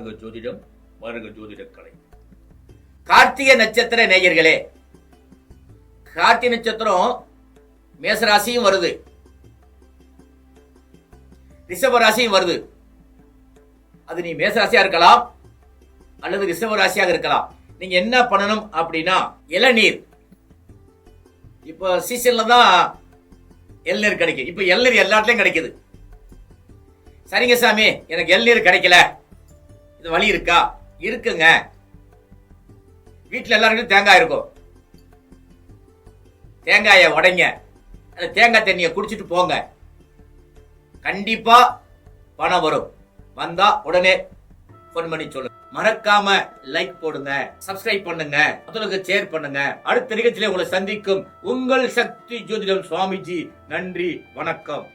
ஜோதிடம் வருக ஜோதிட கலை கார்த்திகை நட்சத்திர நேயர்களே கார்த்திகை நட்சத்திரம் மேசராசியும் வருது. ரிஷப ராசியும் வருது. அது நீ மேசராசியா இருக்கலாம் அல்லது ரிஷப ராசியாக இருக்கலாம். நீங்க என்ன பண்ணணும் அப்படின்னா இளநீர். இப்போ சீசன்ல தான் இளநீர் கிடைக்கும். இப்போ இளநீர் எல்லா இடத்துலயும் கிடைக்குது. சரிங்க சாமி எனக்கு இளநீர் கிடைக்கல. இது வழி இருக்கா? இருக்குங்க. வீட்டில் எல்லாருக்கும் தேங்காய் இருக்கும். தேங்காயை உடைங்க. அந்த தேங்காய் தண்ணியை குடிச்சிட்டு போங்க. கண்டிப்பாக பணம் வரும். வந்தா உடனே ஃபோன் பண்ணி சொல்லுங்க. மறக்காம லைக் போடுங்க. சப்ஸ்கிரைப் பண்ணுங்க. மற்றவங்களுக்கு ஷேர் பண்ணுங்க. அடுத்த நிகழ்ச்சியில உங்களை சந்திக்கும் உங்கள் சக்தி ஜோதிடம் சுவாமிஜி. நன்றி. வணக்கம்.